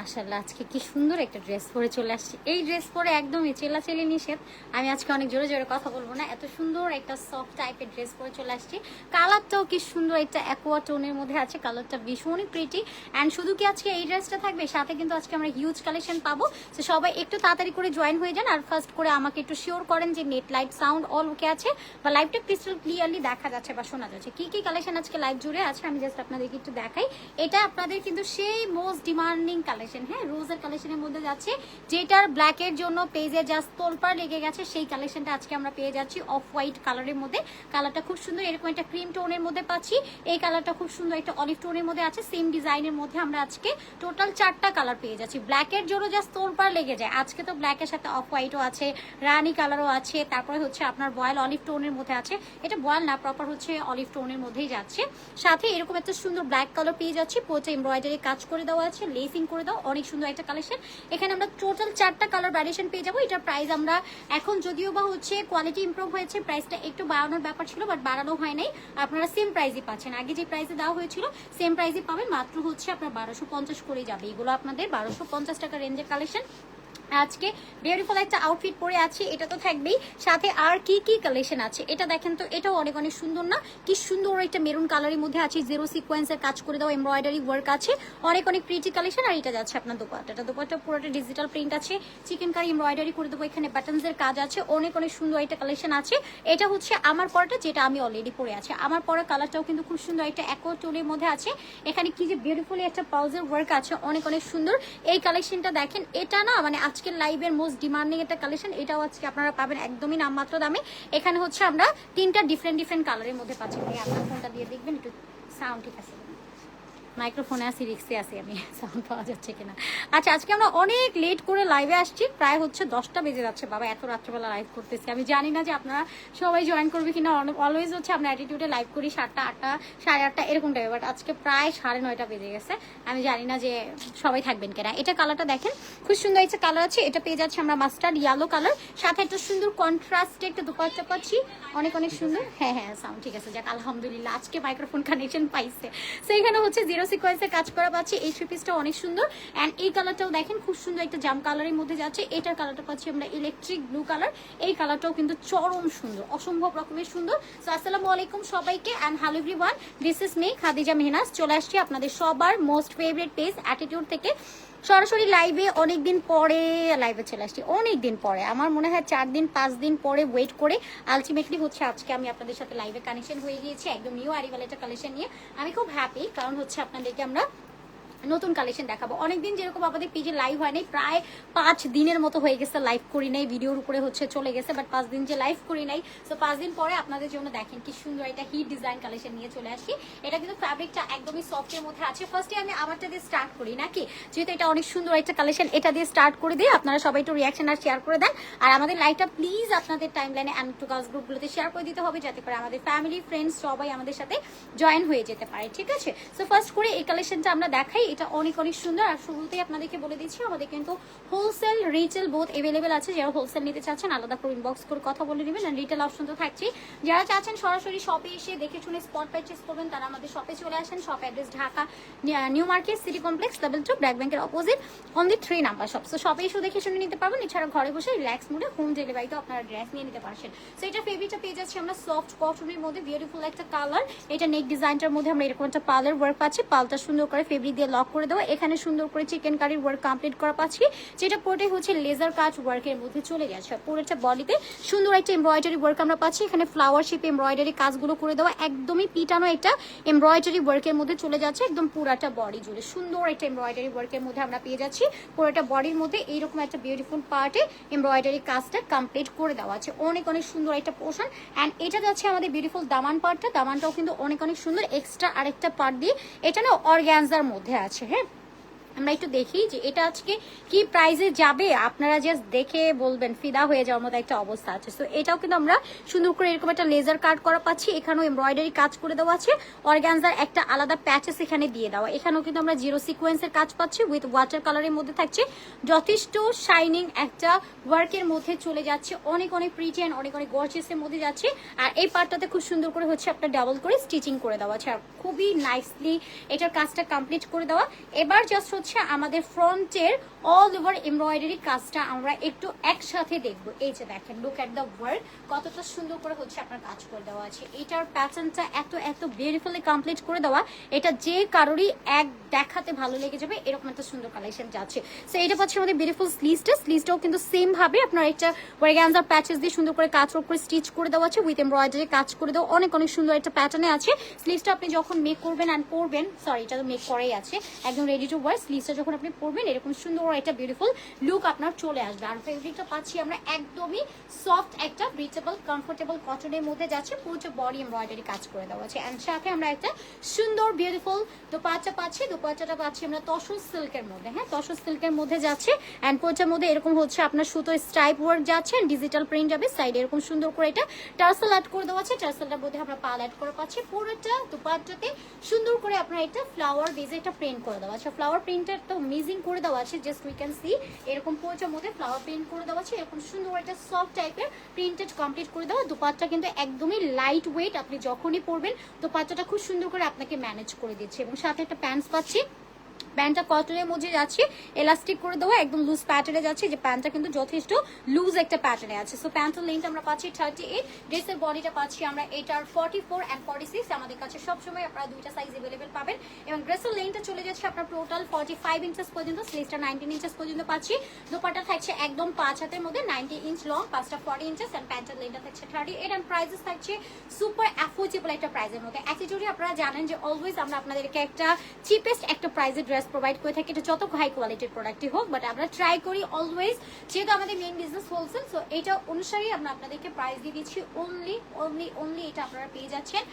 মাশাল্লাহ আজকে কি সুন্দর একটা ড্রেস পরে চলে আসছি। এই ড্রেস পরে একদমই চেলাচেলি নিষেধ। আমি আজকে অনেক জোরে জোরে কথা বলব না। এত সুন্দর একটা সফট টাইপের ড্রেস পরে চলে আসছি। কালারটাও কি সুন্দর একটা অ্যাকোয়া টোনের মধ্যে আছে। কালারটা ভীষণই প্রিটি অ্যান্ড শুধু কি আজকে এই ড্রেসটা থাকবে? সাথে কিন্তু আজকে আমরা হিউজ কালেকশন পাবো। তো সবাই একটু তাড়াতাড়ি করে জয়েন হয়ে যান। আর ফার্স্ট করে আমাকে একটু শিওর করেন যে net light sound all okay আছে বা লাইভটা ক্রিস্টাল ক্লিয়ারলি দেখা যাচ্ছে বা শোনা যাচ্ছে। কি কি কালেকশন আজকে লাইভ জুড়ে আছে? আমি জাস্ট আপনাদেরকে একটু দেখাই। এটা আপনাদের কিন্তু সেই মোস্ট ডিমান্ডিং কালেকশন হ্যাঁ রোজের কালেকশনের মধ্যে যাচ্ছে। যেটার ব্ল্যাকের জন্য পেজে জাস্ট তোলপার লেগে গেছে, সেই কালেকশনটা আজকে আমরা পেয়ে যাচ্ছি অফ হোয়াইট কালারের মধ্যে। কালারটা খুব সুন্দর, এরকম একটা ক্রিম টোনের মধ্যে পাচ্ছি। এই কালারটা খুব সুন্দর, একটা অলিভ টোনের মধ্যে আছে সেম ডিজাইনের মধ্যে আমরা আজকে টোটাল চারটা কালার পেয়ে যাচ্ছি। ব্ল্যাকের জন্য জাস্ট তোলপার লেগে যায়। আজকে তো ব্ল্যাকের সাথে অফ হোয়াইটও আছে, রানি কালারও আছে, তারপরে হচ্ছে আপনার বয়েল অলিভ টোনের মধ্যে আছে। এটা বয়েল না প্রপার হচ্ছে অলিভ টোনের মধ্যেই যাচ্ছে। সাথে এরকম একটা সুন্দর ব্ল্যাক কালার পেয়ে যাচ্ছি পোচে এমব্রয়ডারি কাজ করে দেওয়া আছে লেসিং করে দাও অনেক সুন্দর একটা কালেকশন এখানে আমরা টোটাল চারটা কালার ভ্যারিয়েশন পেয়ে যাব। এটা প্রাইস আমরা এখন যদিও বা হচ্ছে কোয়ালিটি ইম্প্রুভ হয়েছে প্রাইসটা একটু বাড়ানোর ব্যাপার ছিল বাট বাড়ানো হয় নাই। আপনারা সেম প্রাইসই পাচ্ছেন। আগে যে প্রাইসে দেওয়া হয়েছিল সেম প্রাইসই পাবেন। মাত্র হচ্ছে আপনার বারোশো পঞ্চাশ করে যাবে। এগুলো আপনাদের বারোশো পঞ্চাশ টাকা রেঞ্জের কালেকশন আজকে বিউটিফুল একটা আউটফিট পরে আছি, এটা তো থাকবেই। সাথে আর কি কি কালেকশন আছে? এটা দেখেন তো, এটাও অনেক অনেক সুন্দর না? কি সুন্দর একটা মেরুন কালারের মধ্যে আছে জিরো সিকোয়েন্সের কাজ করে দাও এমব্রয়ডারি ওয়ার্ক আছে। অনেক অনেক প্রিটি কালেকশন আর এটা যাচ্ছে আপনার দোপাট্টাটা দোপাট্টা পুরোটা ডিজিটাল প্রিন্ট আছে। চিকেন কারি এমব্রয়ডারি করে দেবো, এখানে বাটনসের কাজ আছে। অনেক অনেক সুন্দর একটা কালেকশন আছে। এটা হচ্ছে আমার পরটা, যেটা আমি অলরেডি পরে আছি। আমার পরে কালারটাও কিন্তু খুব সুন্দর একটা একো টোনের মধ্যে আছে। এখানে কি যে বিউটিফুলি একটা পাউজের ওয়ার্ক আছে অনেক অনেক সুন্দর। এই কালেকশনটা দেখেন, এটা না মানে আজকের লাইভের মোস্ট ডিমান্ডিং একটা কালেকশন এটাও আজকে আপনারা পাবেন একদমই নামমাত্র দামে। এখানে হচ্ছে আমরা তিনটা ডিফারেন্ট ডিফারেন্ট কালারের মধ্যে পাচ্ছি। আপনার ফোনটা দিয়ে দেখবেন, একটু সাউন্ড ঠিক আছে। মাইক্রোফোনে আসি রিক্সে আসি আমি সাউন্ড পাওয়া যাচ্ছে কিনা। আচ্ছা আজকে আমরা অনেক লেট করে লাইভে আসছি, প্রায় হচ্ছে দশটা বেজে যাচ্ছে, বাবা এত রাত্রেবেলা লাইভ করতেছি। আমি জানি না যে আপনারা সবাই জয়েন করবে কিনা অলওয়েজ হচ্ছে আমরা অ্যাটিটিউডে লাইভ করি সাতটা, আটটা, সাড়ে আটটা, এরকম টাইমে বাট আজকে প্রায় সাড়ে নয়টা বেজে গেছে। আমি জানি না যে সবাই থাকবেন কিনা। এটা কালারটা দেখেন, খুব সুন্দর একটা কালার আছে, এটা পেয়ে যাচ্ছে আমরা মাস্টার্ড ইয়েলো কালার সাথে একটা সুন্দর কন্ট্রাস্টে একটা দুপাট্টা পাচ্ছি, অনেক অনেক সুন্দর। হ্যাঁ হ্যাঁ সাউন্ড ঠিক আছে, যাক, আলহামদুলিল্লাহ, আজকে মাইক্রোফোন কানেকশন পাইছে। সেইখানে হচ্ছে জিরো সিকোয়েন্সের কাজ করা পাচ্ছি। এই থ্রি পিসটা অনেক সুন্দর। অ্যান্ড এই কালারটাও দেখেন, খুব সুন্দর একটা জাম কালারের মধ্যে যাচ্ছে। এটার কালারটা পাচ্ছি আমরা ইলেকট্রিক ব্লু কালার এই কালারটাও কিন্তু চরম সুন্দর, অসম্ভব রকমের সুন্দর। সো আসসালামু আলাইকুম সবাইকে and hello everyone this is me Khadija Mehnaz চলে আসছি আপনাদের সবার মোস্ট ফেভারিট পেজ অ্যাটিটিউড থেকে। সরাসরি লাইভে অনেক দিন পরে লাইভে চলে আসছি অনেক দিন পরে। আমার মনে হয় চার দিন, পাঁচ দিন পরে ওয়েট করে আলটিমেটলি হচ্ছে আজকে আমি আপনাদের সাথে লাইভে কানেকশন হয়ে গিয়েছি, একদম নিউ আরিভাল একটা কালেকশন নিয়ে। আমি খুব হ্যাপি কারণ হচ্ছে আপনাদেরকে আমরা নতুন কালেকশন দেখাবো। অনেকদিন যেরকম আমাদের পেজে লাইভ হয় নাই, প্রায় পাঁচ দিনের মতো হয়ে গেছে লাইভ করি নাই ভিডিওর উপরে হচ্ছে চলে গেছে বাট পাঁচ দিন যে লাইভ করি নাই তো পাঁচ দিন পরে আপনাদের জন্য দেখেন কি সুন্দর একটা হিট ডিজাইন কালেকশন নিয়ে চলে আসি। এটা কিন্তু ফ্যাব্রিকটা একদমই সফটের মধ্যে আছে। ফার্স্টে আমি আমারটা দিয়ে স্টার্ট করি, নাকি? যেহেতু এটা অনেক সুন্দর একটা কালেকশন এটা দিয়ে স্টার্ট করে দিয়ে আপনারা সবাই একটু রিয়াকশন আর শেয়ার করে দেন। আর আমাদের লাইভটা প্লিজ আপনাদের টাইম লাইনে অ্যান্ড টু গার্লস গ্রুপগুলোতে শেয়ার করে দিতে হবে, যাতে করে আমাদের ফ্যামিলি ফ্রেন্ডস সবাই আমাদের সাথে জয়েন হয়ে যেতে পারে, ঠিক আছে? সো ফার্স্ট করে এই কালেকশনটা আমরা দেখাই। এটা অনেক অনেক সুন্দর। আর শুরুতেই আপনাদেরকে বলে দিচ্ছি, আমাদের কিন্তু হোলসেল রিটেল বোথ এভেলেবেল আছে। যারা হোলসেল নিতে চাচ্ছেন, আলাদা করে ইনবক্স করে কথা বলে নেবেন। আর রিটেল অপশন তো থাকছে যারা চাচ্ছেন সরাসরি শপে এসে দেখে শুনে স্পট পারচেস করবেন, তারা আমাদের শপে চলে আসেন। Shop address Dhaka new market city complex double two BRAC ব্যাংকের opposite on the three number shop so শপে এসে দেখে শুনে নিতে পারবেন। এছাড়া ঘরে বসে রিল্যাক্স মুডে হোম ডেলিভারিতে আপনারা ড্রেস নিয়ে নিতে পারছেন। সো এটা ফেব্রিকটা পেয়ে যাচ্ছি আমরা সফট কটনের মধ্যে বিউটিফুল একটা কালার এটা নেক ডিজাইনটার মধ্যে আমরা এরকম একটা পার্লার ওয়ার্ক পাচ্ছি। পালটা সুন্দর করে ফেব্রিক দিয়ে লক করে দেওয়া। এখানে সুন্দর করে চিকেন কারির ওয়ার্ক কমপ্লিট করা পাচ্ছি, যেটা পুরোটাই হচ্ছে লেজার কাজ ওয়ার্কের মধ্যে চলে গেছে। পুরোটা বডিতে সুন্দর একটা এমব্রয়ডারি ওয়ার্ক আমরা পাচ্ছি। এখানে ফ্লাওয়ার শেপ এমব্রয়ডারি কাজগুলো করে দেওয়া, একদমই পিটানো একটা এমব্রয়ডারি ওয়ার্কের মধ্যে চলে যাচ্ছে, একদম পুরাটা বডি জুড়ে। সুন্দর একটা এমব্রয়ডারি ওয়ার্কের মধ্যে আমরা পেয়ে যাচ্ছি। পুরোটা বডির মধ্যে এইরকম একটা বিউটিফুল পার্টে এমব্রয়ডারি কাজটা কমপ্লিট করে দেওয়া আছে। অনেক অনেক সুন্দর একটা পোর্শন অ্যান্ড এটা যাচ্ছে আমাদের বিউটিফুল দামান পার্টটা দামানটাও কিন্তু অনেক অনেক সুন্দর। এক্সট্রা আরেকটা পার্ট দিয়ে। এটা না অর্গ্যানজার মধ্যে আছে। হ্যাঁ আমরা একটু দেখি যে এটা আজকে কি প্রাইজে যাবে? আপনারা জাস্ট দেখে বলবেন, ফিদা হয়ে যাওয়ার মতো একটা অবস্থা আছে। তো এটাও কিন্তু আমরা সুন্দর করে এরকম একটা লেজার কাট করা পাচ্ছি। এখানেও এমব্রয়ডারি কাজ করে দেওয়া আছে। অর্গানজার একটা আলাদা প্যাচেস এখানে দিয়ে দেওয়া। এখানেও কিন্তু আমরা জিরো সিকোয়েন্সের কাজ পাচ্ছি। উইথ ওয়াটার কালারের মধ্যে থাকছে। যথেষ্ট শাইনিং একটা ওয়ার্কের মধ্যে চলে যাচ্ছে। অনেক অনেক প্রিটি অ্যান্ড অনেক অনেক গর্জিয়াসের মধ্যে যাচ্ছে। আর এই পার্টটাতে খুব সুন্দর করে হচ্ছে আপনার ডাবল করে স্টিচিং করে দেওয়া আছে। আর খুবই নাইসলি এটার কাজটা কমপ্লিট করে দেওয়া। এবার জাস্ট হচ্ছে আমাদের ফ্রন্টের অল ওভার এমব্রয়ডারি কাজটা আমরা একটু একসাথে দেখব। এই যে দেখেন লুক অ্যাট দ্য ওয়ার্ক কতটা সুন্দর করে হচ্ছে আপনার কাজ করে দেওয়া আছে। এটার প্যাটার্নটা এত এত বিউটিফুলি কমপ্লিট করে দেওয়া, এটা যে কারোরই এক দেখাতে ভালো লেগে যাবে, এরকম একটা সুন্দর কালেকশন যাচ্ছে। সো এটা পাচ্ছে আমাদের বিউটিফুল স্লিভসটা স্লিভসটাও কিন্তু সেম ভাবে আপনার একটা ওয়ারগ্যানজার প্যাচেস দিয়ে সুন্দর করে কাজ করে স্টিচ করে দেওয়া আছে উইথ এমব্রয়ডারি কাজ করে দেওয়া, অনেক অনেক সুন্দর একটা প্যাটার্নে আছে। স্লিভসটা আপনি যখন মেক করবেন অ্যান্ড পরবেন সরি এটা তো মেক করেই আছে, একদম রেডি টু ওয়ার স্লিভসটা যখন আপনি পরবেন এরকম সুন্দর একটা বিউটিফুল লুক আপনার চলে আসবে। আর ফেব্রিকটা পাচ্ছি আমরা একদমই সফট একটা ব্রিচেবল কমফোর্টেবল কটনের মধ্যে যাচ্ছে, পুরো বডি এমব্রয়ডারি কাজ করে দেওয়া আছে। অ্যান্ড সাথে আমরা একটা সুন্দর বিউটিফুল দোপাট্টা পাচ্ছি। দোপাট্টাটা পাচ্ছি আমরা তসর সিল্কের মধ্যে হ্যাঁ? তসর সিল্কের মধ্যে যাচ্ছে। অ্যান্ড পোচার মধ্যে এরকম হচ্ছে আপনার সুতো স্ট্রাইপ ওয়ার্ক যাচ্ছে ডিজিটাল প্রিন্ট যাবে। সাইডে এরকম সুন্দর করে এটা টার্সেল অ্যাড করে দেওয়া আছে। টার্সেলটার মধ্যে আমরা পাল অ্যাড করে পাচ্ছি। পুরোটা দোপাট্টাতে সুন্দর করে আপনার এটা ফ্লাওয়ার বেজে একটা প্রিন্ট করে দেওয়া আছে। ফ্লাওয়ার প্রিন্টার তো করে দেওয়া আছে জাস্ট উই ক্যান সি এরকম পোচার মধ্যে ফ্লাওয়ার প্রিন্ট করে দেওয়া আছে, এরকম সুন্দর একটা সফট টাইপের প্রিন্টেড কমপ্লিট করে দেওয়া। কিন্তু একদমই লাইট ওয়েট আপনি যখনই পরবেন খুব সুন্দর করে আপনাকে ম্যানেজ করে দিচ্ছে। এবং সাথে একটা প্যান্টস পাচ্ছি। প্যান্টটা কটনের মধ্যে যাচ্ছে এলাস্টিক করে দেওয়া, একদম লুজ প্যাটার্নে যাচ্ছে। যে প্যান্টটা কিন্তু যথেষ্ট লুজ একটা প্যাটার্নে আছে। সো প্যান্টের লেন্থ আমরা পাচ্ছি থার্টি এইট ড্রেসের বডিটা পাচ্ছি আমরা, এটার forty four and forty six আমাদের কাছে সবসময় আপনারা দুইটা সাইজ অ্যাভেলেবেল পাবেন। এবং ড্রেসের লেন্থটা চলে যাচ্ছে আপনার টোটাল ফর্টি ফাইভ ইঞ্চেস পর্যন্ত স্লিভসটা নাইনটিন ইঞ্চেস পর্যন্ত পাচ্ছি। দোপাটা থাকছে একদম পাঁচ হাতের মধ্যে নাইনটি ইঞ্চ লং পাঁচটা ফর্টি ইঞ্চেস অ্যান্ড প্যান্টের লেন্থটা থাকছে থার্টি এইট অ্যান্ড প্রাইসেস থাকছে সুপার অ্যাফোর্ডেবল একটা প্রাইসের মধ্যে। অ্যাটিটিউডে আপনারা জানেন যে অলওয়েজ আমরা আপনাদেরকে একটা চিপেস্ট একটা প্রাইসের ড্রেস প্রোভাইড করে থাকি। এটা যত হাই কোয়ালিটির প্রোডাক্টই হোক বাট আমরা ট্রাই করি অলওয়েজ যেহেতু আমাদের মেইন বিজনেস হোলসেল সো এটা অনুসারেই আমরা আপনাদেরকে প্রাইস দিয়ে দিচ্ছি। অনলি অনলি অনলি এটা আপনারা পেয়ে যাচ্ছেন।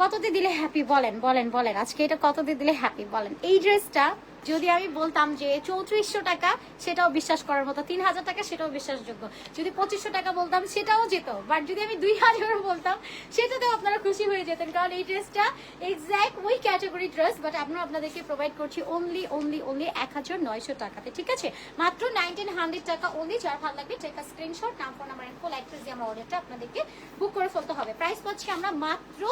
কততে দিলে হ্যাপি বলেন বলেন বলেন। আজকে এটা কততে দিলে হ্যাপি বলেন। এই ড্রেসটা যদি আমি বলতাম যে চৌত্রিশশো টাকা, সেটাও বিশ্বাস করার মতো। তিন হাজার টাকা, সেটাও বিশ্বাসযোগ্য। যদি পঁচিশশো টাকা বলতাম, সেটাও যেত। বাট যদি আমি দুই হাজার বলতাম, সেটাতেও আপনারা খুশি হয়ে যেতেন। কারণ এই ড্রেসটা এক্স্যাক্ট ওই ক্যাটাগরি ড্রেস বাট আমরা আপনাদেরকে প্রোভাইড করছি অনলি অনলি অনলি এক হাজার নয়শো টাকাতে, ঠিক আছে? মাত্র নাইনটিন হান্ড্রেড টাকা অনলি যার ভালো লাগবে টেক স্ক্রিনশট নাম ফোন নাম্বার ফুল অ্যাড্রেস দিয়ে আমরা অর্ডারটা আপনাদেরকে বুক করে ফেলতে হবে। প্রাইস পাচ্ছি আমরা মাত্র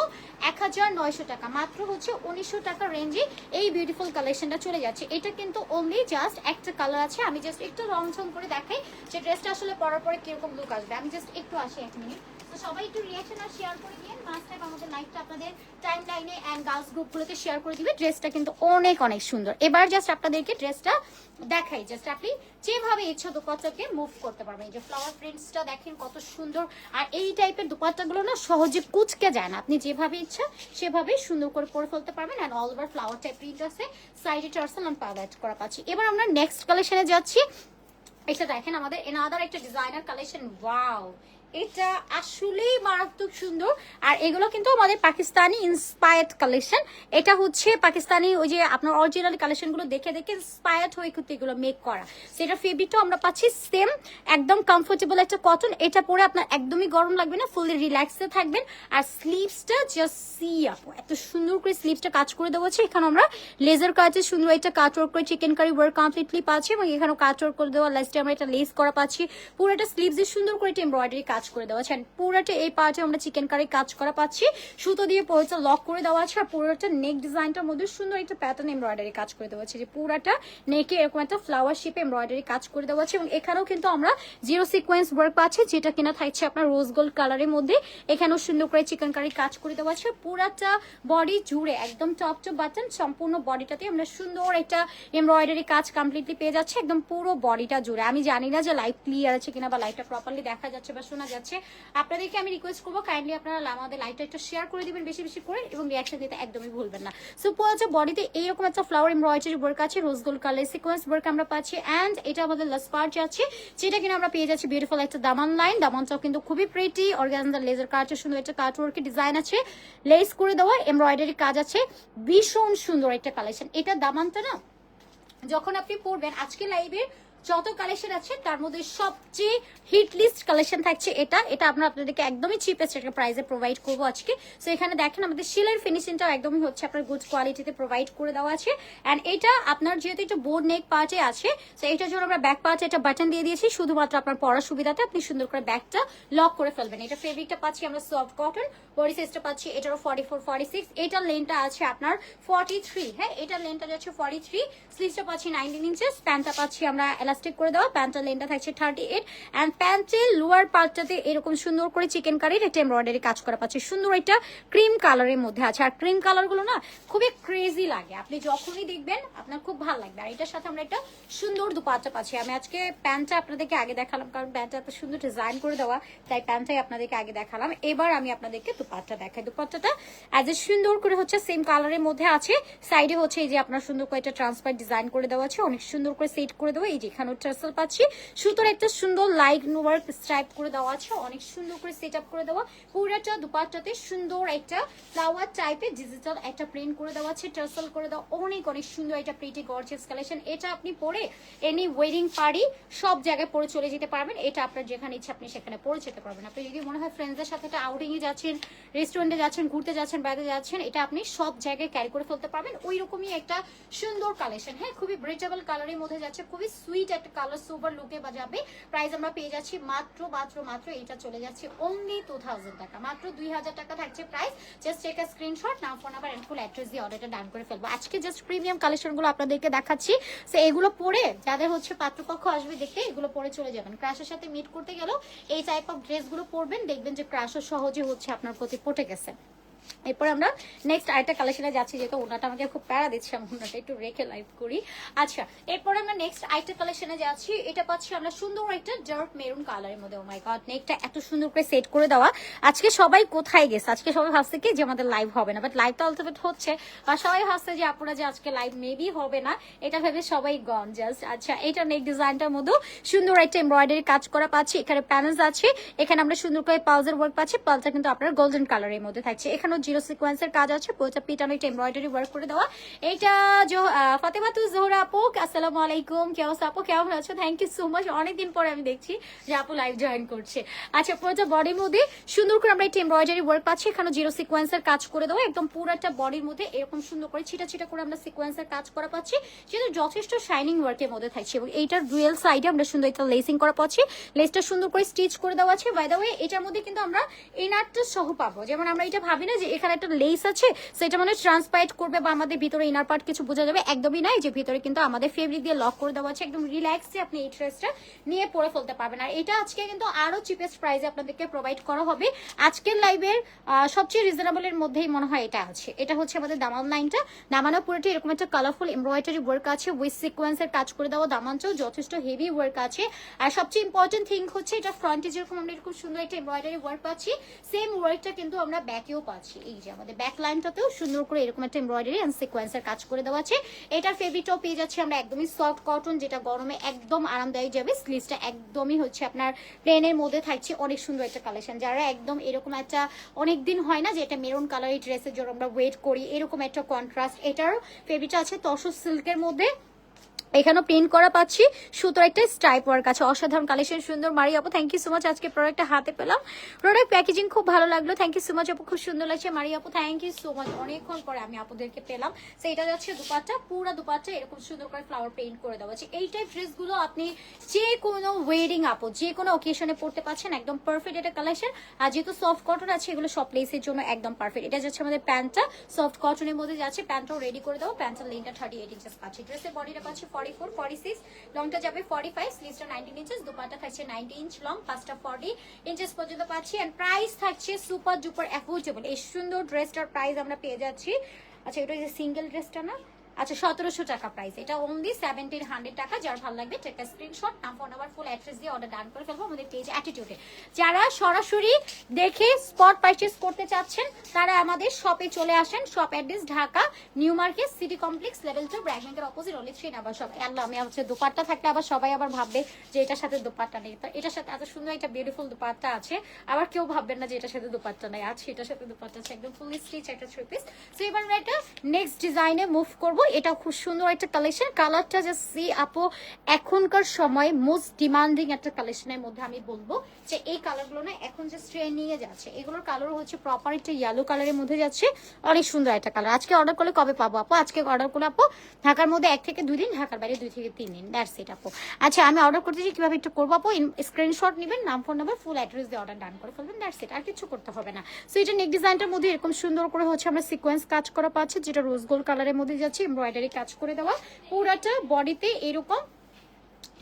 এক হাজার নয়শো টাকা। মাত্র হচ্ছে উনিশশো টাকা রেঞ্জে এই বিউটিফুল কালেকশনটা চলে যাচ্ছে। এটা কিন্তু অনলি জাস্ট একটা কালার আছে। আমি জাস্ট একটু রং ঝং করে দেখাই যে ড্রেসটা আসলে পরার পরে কীরকম লুক আসবে। আমি জাস্ট একটু আসি এক মিনিট তো সবাই একটু রিয়াকশন আর শেয়ার করে দিন। মাস্ট টাইম আমাদের লাইভটা আপনাদের টাইম লাইনে অ্যান্ড গার্লস গ্রুপগুলোতে শেয়ার করে দিবে। ড্রেসটা কিন্তু অনেক অনেক সুন্দর। এবার জাস্ট আপনাদেরকে ড্রেসটা দেখাই। জাস্ট আপনি যেভাবে ইচ্ছা দোপাট্টাকে মুভ করতে পারবেন। এই যে ফ্লাওয়ার প্রিন্টসটা দেখেন কত সুন্দর। আর এই টাইপের দোপাট্টাগুলো না সহজে কুচকে যায় না। আপনি যেভাবে ইচ্ছা সেভাবেই সুন্দর করে পরে ফেলতে পারবেন। And all over flower type print আছে। সাইডে টার্সেল অ্যান্ড পাওয়ার করা পাচ্ছি এবার আমরা নেক্সট কালেকশনে যাচ্ছি। এটা দেখেন আমাদের এনাদার একটা ডিজাইনার কালেকশন ওয়াও এটা আসলেই মারাত্মক সুন্দর। আর এগুলো কিন্তু আমাদের পাকিস্তানি ইন্সপায়ার্ড কালেকশন এটা হচ্ছে পাকিস্তানি ওই যে আপনার অরিজিনাল কালেকশনগুলো দেখে দেখে ইন্সপায়ার্ড হয়ে কিন্তু এগুলো মেক করা। সেটা ফেব্রিকটাও আমরা পাচ্ছি সেম একদম কমফোর্টেবল একটা কটন এটা পরে আপনার একদমই গরম লাগবে না ফুললি রিল্যাক্সে থাকবেন। আর স্লিভসটা জাস্ট সি আপু, এত সুন্দর করে স্লিভসটা কাজ করে দেওয়া আছে এখানে আমরা লেজার কাজে সুন্দর একটা কাট ওয়ার্ক করে চিকেন কারি ওয়ার্ক কমপ্লিটলি পাচ্ছি এবং এখানেও কাট ওয়ার্ক করে দেওয়া লাস্টে আমরা এটা লেস করা পাচ্ছি। পুরো পুরোটা স্লিভসে সুন্দর করে একটা এমব্রয়ডারি কাজ করে দেওয়া আছে। পুরোটা এই পার্টে আমরা চিকেন কারি কাজ করা পাচ্ছি। সুতো দিয়ে পুরোটা লক করে দেওয়া আছে। আর পুরোটা নেক ডিজাইনটার মধ্যে সুন্দর একটা প্যাটার্ন এমব্রয়ডারি কাজ করে দেওয়া আছে। যে পুরোটা নেকে এরকম একটা ফ্লাওয়ার শেপে এমব্রয়ডারি কাজ করে দেওয়া আছে। এবং এখানেও কিন্তু আমরা জিরো সিকোয়েন্স ওয়ার্ক পাচ্ছি, যেটা কিনা থাকছে আপনার রোজ গোল্ড কালারের মধ্যে। এখানেও সুন্দর করে চিকেন কারি কাজ করে দেওয়া আছে। পুরাটা বডি জুড়ে একদম টপ টু বাটন সম্পূর্ণ বডিটাতে আমরা সুন্দর একটা এমব্রয়ডারি কাজ কমপ্লিটলি পেয়ে যাচ্ছে। একদম পুরো বডিটা জুড়ে। আমি জানি না যে লাইভ ক্লিয়ার আছে কিনা বা লাইভটা প্রপারলি দেখা যাচ্ছে বা শোনা যাচ্ছে। আপনাদেরকে আমি রিকোয়েস্ট করব কাইন্ডলি আপনারা আমাদের শেয়ার করে বেশি বেশি করে এবং রিয়াকশন দিতে একদমই ভুলবেন না। আছে বডিতে এইরকম একটা ফ্লাওয়ার এমব্রয়ডারি ওয়ার্ক আছে কালার সিকোয়েন্স ওয়ার্ক আমরা পাচ্ছি অ্যান্ড এটা আমাদের যেটা কিনা আমরা পেয়ে যাচ্ছি বিউটিফুল একটা দামান লাইন দামানটাও কিন্তু খুবই প্রেটি অর্গানজার লেজার কাজের সুন্দর একটা কাট ওয়ার্কের ডিজাইন আছে। লেস করে দেওয়া এমব্রয়ডারি কাজ আছে, ভীষণ সুন্দর একটা কালেকশন এটা দামানটা না, যখন আপনি পড়বেন আজকে লাইভের যত কালেকশন আছে, তার মধ্যে সবচেয়ে হিট লিস্ট কালেকশন থাকছে এটা। এটা আমরা আপনাদেরকে একদমই চিপেস্ট একটা প্রাইসে প্রোভাইড করব আজকে। সো এখানে দেখেন আমাদের শিলের ফিনিশিংটাও একদমই হচ্ছে আপনার গুড কোয়ালিটিতে প্রোভাইড করে দেওয়া আছে। অ্যান্ড এটা আপনার যেহেতু একটু বোর্ড নেক পার্টে আছে সো এটার জন্য আমরা ব্যাক পার্টে একটা বাটন দিয়ে দিয়েছি। শুধুমাত্র আপনার পড়ার সুবিধাতে আপনি সুন্দর করে ব্যাগটা লক করে ফেলবেন। এটা ফেব্রিকটা পাচ্ছি আমরা সফট কটন বডি সাইজটা পাচ্ছি এটারও ফর্টি ফোর ফর্টি সিক্স এটার লেনটা আছে আপনার ফর্টি থ্রি হ্যাঁ এটার লেনটা যাচ্ছে ফর্টি থ্রি স্লিভসটা পাচ্ছি নাইনটিন ইঞ্চেস প্যান্টটা পাচ্ছি আমরা এলাস্টিক করে দেওয়া। প্যান্টের লেনটা থাকছে থার্টি এইট অ্যান্ড প্যান্টের লোয়ার পার্টটাতে এরকম সুন্দর করে চিকেন কারির একটা এমব্রয়ডারি কাজ করা পাচ্ছে। সুন্দর একটা ক্রিম কালারের মধ্যে আছে। আর ক্রিম কালারগুলো না খুবই ক্রেজি লাগে। আপনি যখনই দেখবেন, আপনার খুব ভালো লাগবে। আর এটার সাথে আমরা একটা সুন্দর দুপাট্টা পাচ্ছি। আমি আজকে প্যান্টটা আপনাদেরকে আগে দেখালাম, কারণ প্যান্টটা এত সুন্দর ডিজাইন করে দেওয়া, তাই প্যান্টটাই আপনাদেরকে আগে দেখালাম। এবার আমি আপনাদেরকে দুপাট্টা দেখাই। দুপাট্টাটা অ্যাজ এ সুন্দর করে হচ্ছে সেম কালারের মধ্যে আছে। সাইডে হচ্ছে এই যে আপনার সুন্দর করে একটা ট্রান্সপার ডিজাইন করে দেওয়া আছে। অনেক সুন্দর করে সেট করে দেওয়া। এই যে এখানে টার্সেল পাচ্ছি। সুতোর একটা সুন্দর লাইট ওয়ার্ক স্ট্রাইপ করে দেওয়া আছে। অনেক সুন্দর করে সেট আপ করে দেওয়া। পুরাটা দুপাট্টাতে সুন্দর একটা ফ্লাওয়ার টাইপের ডিজিটাল একটা প্রিন্ট করে দেওয়া আছে টার্সেল করে দেওয়া। অনেক অনেক সুন্দর একটা প্রিটি গর্জিয়াস কালেকশন এটা আপনি পরে এনি ওয়েডিং পার্টি সব জায়গায় পরে চলে যেতে পারবেন। এটা আপনার যেখানে ইচ্ছা আপনি সেখানে পরে যেতে পারবেন। আপনি যদি মনে হয় ফ্রেন্ডসদের সাথে একটা আউটিংয়ে যাচ্ছেন রেস্টুরেন্টে যাচ্ছেন, ঘুরতে যাচ্ছেন বেড়াতে যাচ্ছেন, এটা আপনি সব জায়গায় ক্যারি করে ফেলতে পারবেন। ওই রকমই একটা সুন্দর কালেকশন হ্যাঁ খুবই ব্রিটেবল কালারের মধ্যে যাচ্ছে, খুবই সুইট একটা কালার সুপার লুকে বাজাবে প্রাইস আমরা পেয়ে যাচ্ছি মাত্র মাত্র মাত্র এটা চলে যাচ্ছে অনলি টু থাউজেন্ড টাকা। মাত্র দুই হাজার টাকা থাকছে প্রাইস জাস্ট টেক স্ক্রিনশট নাম phone number and full address দিয়ে অর্ডারটা ডান করে ফেলব। আজকে জাস্ট প্রিমিয়াম কালেকশনগুলো আপনাদেরকে দেখাচ্ছি। সো এগুলো পরে যাদের হচ্ছে পাত্রপক্ষ আসবে দেখতে, এগুলো পরে চলে যাবেন। ক্রাশের সাথে মিট করতে গেলেও এই টাইপ অফ ড্রেসগুলো পরবেন, দেখবেন যে ক্রাশও সহজে হচ্ছে আপনার প্রতি পটে গেছে। এরপর আমরা নেক্সট আরেকটা কালেকশনে যাচ্ছি, যেহেতু ওনাটা আমাকে খুব প্যারা দিচ্ছে আমি ওনাটা একটু রেখে লাইভ করি। আচ্ছা এরপর আমরা নেক্সট আরেকটা কালেকশনে যাচ্ছি, এটা পাচ্ছি আমরা সুন্দর একটা ডার্ক মেরুন কালারের মধ্যে। ও মাই গড নেকটা এত সুন্দর করে সেট করে দেওয়া। আজকে সবাই কোথায় গেছে? আজকে সবাই ভাবছে কি যে আমাদের লাইভ হবে না বাট লাইভ তো আলটিমেট হচ্ছে। আর সবাই ভাবছে যে আপনারা যে আজকে লাইভ মেবি হবে না, এটা ভেবে সবাই গন জাস্ট আচ্ছা এটা নেক ডিজাইনটার মধ্যেও সুন্দর একটা এমব্রয়ডারি কাজ করা পাচ্ছি। এখানে প্যানেলস আছে, এখানে আমরা সুন্দর করে পাউজের ওয়ার্ক পাচ্ছি। পালটা কিন্তু আপনার গোল্ডেন কালারের মধ্যে থাকছে। এখানেও জিরো সিকোয়েন্সের কাজ আছে পিটানো একটা এমব্রয়ডারি ওয়ার্ক করে দেওয়া। এইটা ফাতেমাতু জোহরা আপু, আসসালামু আলাইকুম কে অবস্থা আপু? কেমন আছো? থ্যাংক ইউ সো মাচ অনেকদিন পরে আমি দেখছি যে আপু লাইভ জয়েন করছে। আচ্ছা পুরোটা বডির মধ্যে সুন্দর করে আমরা একটা এমব্রয়ডারি ওয়ার্ক পাচ্ছি। এখানে জিরো সিকোয়েন্সের কাজ করে দেওয়া, একদম পুরোটা বডির মধ্যে এরকম সুন্দর করে ছিটা ছিটা করে আমরা সিকোয়েন্সের কাজ করা পাচ্ছি। যেহেতু যথেষ্ট শাইনিং ওয়ার্কের মধ্যে থাকছে এবং এইটার ডুয়েল সাইডে আমরা সুন্দর একটা লেসিং করা পাচ্ছি। লেসটা সুন্দর করে স্টিচ করে দেওয়া আছে। বাই ওয়ে এটার মধ্যে কিন্তু আমরা ইনারটা সহ পাবো। যেমন আমরা এটা ভাবি না যে এখানে একটা লেস আছে, সেটা মানে ট্রান্সপাইট করবে বা আমাদের ভিতরে ইনার পার্ট কিছু বোঝা যাবে। একদমই নাই যে ভিতরে কিন্তু আমাদের ফেব্রিক দিয়ে লক করে দেওয়া আছে। একদম রিল্যাক্সে আপনি এই ড্রেসটা নিয়ে পরে ফেলতে পারবেন। আর এটা আজকে কিন্তু আরও চিপেস্ট প্রাইসে আপনাদেরকে প্রোভাইড করা হবে। আজকের লাইভের সবচেয়ে রিজনেবলের মধ্যেই মনে হয় এটা আছে। এটা হচ্ছে আমাদের দামান লাইনটা দামানো পুরোটি এরকম একটা কালারফুল এমব্রয়ডারি ওয়ার্ক আছে। উইথ সিকোয়েন্সের কাজ করে দেওয়া দামানটাও যথেষ্ট হেভি ওয়ার্ক আছে। আর সবচেয়ে ইম্পর্টেন্ট থিং হচ্ছে এটা ফ্রন্টে যেরকম আমরা এরকম সুন্দর একটা এমব্রয়ডারি ওয়ার্ক পাচ্ছি সেম ওয়ার্কটা কিন্তু আমরা ব্যাকেও পাচ্ছি। এই যে আমাদের ব্যাক লাইনটাতেও সুন্দর করে এরকম একটা এমব্রয়ডারি অ্যান্ড সিকোয়েন্সের কাজ করে দেওয়া আছে। এটার ফেব্রিকটাও পেয়ে যাচ্ছে আমরা একদমই সফট কটন যেটা গরমে একদম আরামদায়ক যাবে। স্লিভসটা একদমই হচ্ছে আপনার প্লেনের মধ্যে থাকছে। অনেক সুন্দর একটা কালেকশন যারা একদম এরকম একটা অনেক দিন হয় না যে এটা মেরুন কালার এই ড্রেসের জন্য আমরা ওয়েট করি, এরকম একটা কন্ট্রাস্ট এটার ফেব্রিকটা আছে তসর সিল্কের মধ্যে। এখানেও প্রিন্ট করা পাচ্ছি। সুতোর একটা স্ট্রাইপ ওয়ার্ক আছে। অসাধারণ কালেকশন সুন্দর। মারি আপু থ্যাংক ইউ সো মাচ আজকে প্রোডাক্টটা হাতে পেলাম। প্রোডাক্ট প্যাকেজিং খুব ভালো লাগল। থ্যাংক ইউ সো মাচ আপু, খুব সুন্দর লাগছে। মারি আপু থ্যাংক ইউ সো মাচ অনেকক্ষণ পরে আমি আপুদেরকে পেলাম। সো এটা যাচ্ছে দুপাট্টা, পুরো দুপাট্টা এরকম সুন্দর করে ফ্লাওয়ার পেইন্ট করে দেওয়া আছে। এই টাইপ ড্রেসগুলো আপনি যে কোনো ওয়েডিং আপু যে কোনো অকেশনে পড়তে পারছেন একদম পারফেক্ট এটা কালেকশন আর যেহেতু সফট কটন আছে, এগুলো সব প্লেসের জন্য একদম পারফেক্ট এটা যাচ্ছে আমাদের প্যান্টটা সফট কটনের মধ্যে যাচ্ছে। প্যান্টটাও রেডি করে দাও প্যান্টের লেনটা থার্টি এইট ইঞ্চেস পাচ্ছি। ড্রেসের বডিটা পাচ্ছি ফর্টি ফোর ফর্টি সিক্স লংটা যাবে ফর্টি ফাইভ স্লিভসটা নাইনটিন ইঞ্চেস দুপাটা থাকছে নাইনটি ইঞ্চ লং পাঁচটা ফর্টি ইঞ্চেস পর্যন্ত পাচ্ছি অ্যান্ড প্রাইস থাকছে সুপার ডুপার অ্যাফোর্ডেবল এই সুন্দর ড্রেসটার প্রাইস আমরা পেয়ে যাচ্ছি। আচ্ছা এটা যে সিঙ্গেল ড্রেসটা না? আচ্ছা সতেরোশো টাকা প্রাইস এটা অনলি সেভেন্টিন হান্ড্রেড টাকা, যার ভালো লাগবে টেকা স্ক্রিনশট নাম ফোন নাম্বার ফুল অ্যাড্রেস দিয়ে অর্ডার ডান করে ফেলব আমাদের পেজ অ্যাটিটিউডে যারা সরাসরি দেখে স্পট পারচেস করতে চাচ্ছেন, তারা আমাদের শপে চলে আসেন। Shop address Dhaka new market city complex level two ব্র্যাগের opposite only three number shop আল্লাহ, আমি হচ্ছে দুপাট্টা থাকলে আবার সবাই আবার ভাববে যে এটার সাথে দুপাট্টা নেই। তো এটার সাথে এত সুন্দর একটা বিউটিফুল দুপাট্টা আছে, আবার কেউ ভাববেন না যে এটার সাথে দুপাট্টা নেই। আছে এটার সাথে দুপাট্টা আছে, একদম ফুল স্টিচ একটা থ্রি পিস তো এবার আমরা এটা নেক্সট ডিজাইনে মুভ করব। এটা খুব সুন্দর একটা কালেকশন কালারটা জাস্ট সি আপু, এখনকার সময় মোস্ট ডিমান্ডিং একটা কালেকশনের মধ্যে আমি বলব যে এই কালারগুলো না এখন যে ট্রেন্ডিং এ যাচ্ছে। এগুলোর কালার হচ্ছে প্রপার একটা ইয়েলো কালারের মধ্যে যাচ্ছে। অনেক সুন্দর একটা কালার আজকে অর্ডার করলে কবে পাবো আপু? আজকে অর্ডার করলে আপু, ঢাকার মধ্যে এক থেকে দুই দিন, ঢাকার বাইরে দুই থেকে তিন দিন। দ্যাটস ইট আপু। আচ্ছা আমি অর্ডার করতে চাই কীভাবে একটু করব আপু? স্ক্রিনশট নেবেন, নাম ফোন নাম্বার ফুল অ্যাড্রেস দিয়ে অর্ডার ডান করে ফেলবেন। দ্যাটস ইট আর কিছু করতে হবে না। সো এটা নেক ডিজাইনটার মধ্যে এরকম সুন্দর করে হচ্ছে আমরা সিকোয়েন্স কাজ করা পাচ্ছি, যেটা রোজ গোল্ড কালারের মধ্যে যাচ্ছে এমব্রয়ডারি কাজ করে দেওয়া। পুরাটা বডিতে এরকম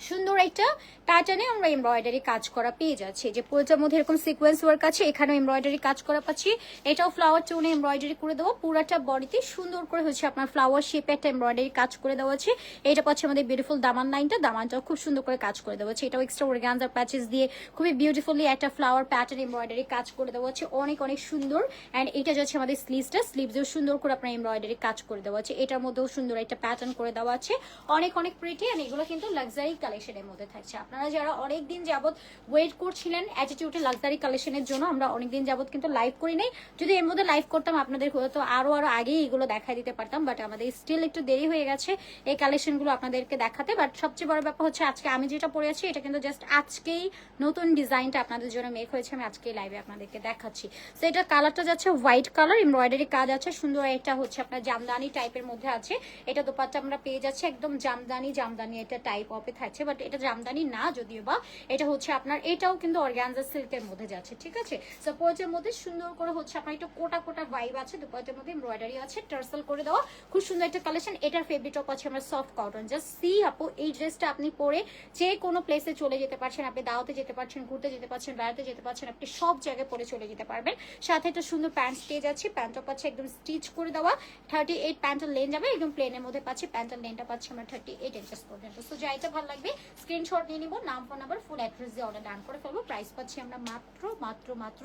সুন্দর একটা প্যাটার্নে আমরা এমব্রয়ডারি কাজ করা পেয়ে যাচ্ছি। যে পুরোটার মধ্যে এরকম সিকোয়েন্স ওয়ার্ক আছে, এখানেও এমব্রয়ডারি কাজ করা পাচ্ছি। এটাও ফ্লাওয়ার টোনে এমব্রয়ডারি করে দেবো। পুরাটা বডিতে সুন্দর করে হচ্ছে আপনার ফ্লাওয়ার শেপে একটা এমব্রয়ডারি কাজ করে দেওয়া আছে। এটা পাচ্ছে আমাদের বিউটিফুল দামান লাইনটা দামানটাও খুব সুন্দর করে কাজ করে দেওয়া আছে। এটাও এক্সট্রা অর্গানজার প্যাচেস দিয়ে খুবই বিউটিফুলি একটা ফ্লাওয়ার প্যাটার্ন এমব্রয়ডারি কাজ করে দেওয়া আছে। অনেক অনেক সুন্দর। অ্যান্ড এটা যাচ্ছে আমাদের স্লিভসটা স্লিভসেও সুন্দর করে আপনার এমব্রয়ডারি কাজ করে দেওয়া আছে। এটার মধ্যেও সুন্দর একটা প্যাটার্ন করে দেওয়া আছে। অনেক অনেক প্রিটি অ্যান্ড এগুলো কিন্তু লাক্সারি কালেকশনের মধ্যে থাকছে। আপনারা যারা অনেক দিন যাবত ওয়েট করছিলেন অ্যাটিটিউডে লাক্সারি কালেকশনের জন্য, আমরা অনেক দিন যাবত কিন্তু লাইভ করি নাই। যদি এর মধ্যে লাইভ করতাম, আপনাদের হয়তো আরও আরও আগেই এগুলো দেখাই দিতে পারতাম বাট আমাদের স্টিল একটু দেরি হয়ে গেছে এই কালেকশনগুলো আপনাদেরকে দেখাতে। বাট সবচেয়ে বড় ব্যাপার হচ্ছে, আজকে আমি যেটা পরে আছি, এটা কিন্তু জাস্ট আজকেই নতুন ডিজাইনটা আপনাদের জন্য মেক হয়েছে, আমি আজকেই লাইভে আপনাদেরকে দেখাচ্ছি। তো এটা কালারটা যাচ্ছে হোয়াইট কালার এমব্রয়ডারি কাজ আছে, সুন্দর একটা হচ্ছে আপনার জামদানি টাইপের মধ্যে আছে। এটা দোপাট্টা আমরা পেয়ে যাচ্ছি, একদম জামদানি জামদানি এটা টাইপ অফে থাকছে। বাট এটা জামদানি না যদিও বা, এটা হচ্ছে আপনার, এটাও কিন্তু অর্গানজা সিল্কের মধ্যে যাচ্ছে, ঠিক আছে? সাপোর্টের মধ্যে সুন্দর করে হচ্ছে আপনার একটু কোটা কোটা ভাইব আছে, দুপাটের মধ্যে এমব্রয়ডারি আছে টার্সেল করে দেওয়া, খুব সুন্দর একটা কালেকশন এটার ফেব্রিক টপ আছে আমরা সফট কটন জাস্ট সি আপু, এই ড্রেসটা আপনি পরে যে কোনো প্লেসে চলে যেতে পারছেন, আপনি দাওয়াতে যেতে পারছেন, ঘুরতে যেতে পারছেন, বেড়াতে যেতে পারছেন, আপনি সব জায়গায় পরে চলে যেতে পারবেন। সাথে একটা সুন্দর প্যান্ট পেয়ে যাচ্ছি প্যান্টটা পাচ্ছে একদম স্টিচ করে দেওয়া থার্টি এইট প্যান্টের লেন যাবে, একদম প্লেনের মধ্যে পাচ্ছি প্যান্টের লেনটা পাচ্ছি আমরা থার্টি এইট ইঞ্চেস পর্যন্ত। সো যাইটা ভালো লাগবে স্ক্রিনশট নিয়ে নিবো নাম ফোন নাম্বার ফুল অ্যাড্রেস দিয়ে অর্ডার ডান করে ফেলব। প্রাইস পাচ্ছি আমরা মাত্র মাত্র মাত্র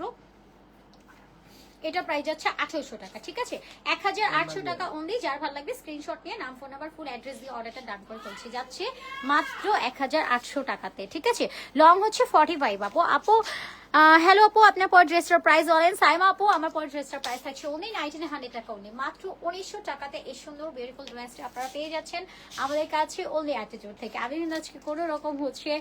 এটা প্রাইস যাচ্ছে আঠারোশো টাকা ঠিক আছে? এক হাজার আটশো টাকা অনলি যার ভালো লাগবে স্ক্রিনশট নিয়ে নাম ফোন নাম্বার ফুল অ্যাড্রেস দিয়ে অর্ডারটা ডান করে ফেলছি। যাচ্ছে মাত্র এক হাজার আটশো টাকাতে ঠিক আছে? লং হচ্ছে ফর্টি ফাইভ আপু। আপু হ্যালো আপু, আপনার পর ড্রেসটার প্রাইস বলেন। সাইমা আপু, আমার পর ড্রেসটার প্রাইস থাকছে অনলি নাইনটিন হান্ড্রেড টাকা অনলি মাত্র উনিশশো টাকাতে এই সুন্দর বিউটিফুল ড্রেসটা আপনারা পেয়ে যাচ্ছেন আমাদের কাছে অনলি অ্যাটিটিউড থেকে। আমি কিন্তু আজকে কোনো রকম হচ্ছে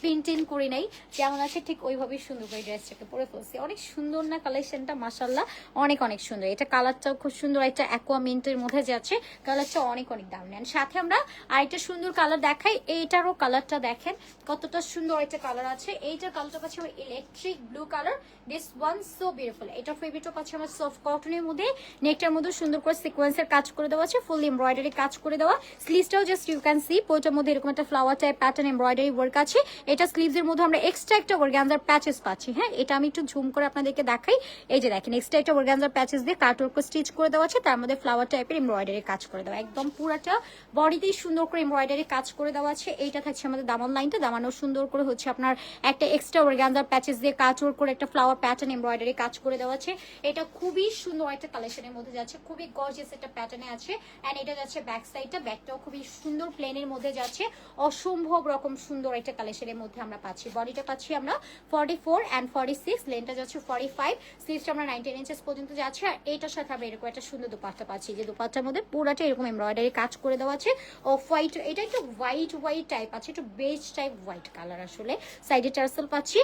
প্রিন্টিং করি নাই। যেমন আছে ঠিক ওইভাবেই সুন্দর করে ড্রেসটাকে পরে ফেলছি। অনেক সুন্দর না কালেকশনটা মাসাল্লাহ অনেক অনেক সুন্দর। এটা কালারটাও খুব সুন্দর। একটা অ্যাকোয়া মিন্টের মধ্যে যাচ্ছে কালারটা অনেক অনেক দাম। নেন সাথে আমরা আরেকটা সুন্দর কালার দেখাই। এইটারও কালারটা দেখেন। কতটা সুন্দর একটা কালার আছে। এইটার কালারটা পাচ্ছে electric blue colour this one so beautiful এটা ফেব্রিকটা পাচ্ছে আমার সফট কটনের মধ্যে। নেকটার মধ্যে সুন্দর করে সিকোয়েন্সের কাজ করে দেওয়া আছে। ফুল এমব্রয়ডারি কাজ করে দেওয়া। স্লিভসটাও জাস্ট ইউ ক্যান সি পোটার মধ্যে এরকম একটা flower type pattern embroidery work আছে। এটা স্লিভসের মধ্যে আমরা এক্সট্রা একটা অর্গানজার প্যাচেস পাচ্ছি। হ্যাঁ এটা আমি একটু ঝুম করে আপনাদেরকে দেখাই। এই যে দেখেন এক্সট্রা একটা অর্গানজার প্যাচেস দিয়ে কাটওয়ার্ক স্টিচ করে দেওয়া আছে। তার মধ্যে ফ্লাওয়ার টাইপের এমব্রয়ডারি কাজ করে দেওয়া। একদম পুরাটা বডিতেই সুন্দর করে এমব্রয়ডারি কাজ করে দেওয়া আছে। এইটা থাকছে আমাদের দামান লাইনটা দামানো সুন্দর করে হচ্ছে আপনার একটা এক্সট্রা অর্গানজার প্যাচেস দিয়ে কাজ করে একটা ফ্লাওয়ার প্যাটার্ন এমব্রয়ডারি কাজ করে দেওয়া আছে। এটা খুবই সুন্দর একটা কালেকশনের মধ্যে যাচ্ছে, খুবই গর্জিয়াস একটা প্যাটার্নে আছে। এন্ড এটা যাচ্ছে ব্যাক সাইডটা ব্যাকটাও খুবই সুন্দর প্লেনের মধ্যে যাচ্ছে। অসম্ভব রকম সুন্দর একটা কালেকশনের মধ্যে আমরা পাচ্ছি। বডিটা পাচ্ছি আমরা forty four and forty six লেনটা যাচ্ছে ফর্টি ফাইভ স্লিভসটা আমরা নাইনটিন ইঞ্চেস পর্যন্ত যাচ্ছে। আর এটার সাথে আমরা এরকম একটা সুন্দর দুপাট্টা পাচ্ছি। যে দুপাট্টার মধ্যে পুরাটা এরকম এমব্রয়ডারি কাজ করে দেওয়া আছে। অফ হোয়াইট এটা একটু হোয়াইট হোয়াইট টাইপ আছে। একটু বেজ টাইপ হোয়াইট কালার আসলে। সাইডে টার্সেল পাচ্ছি।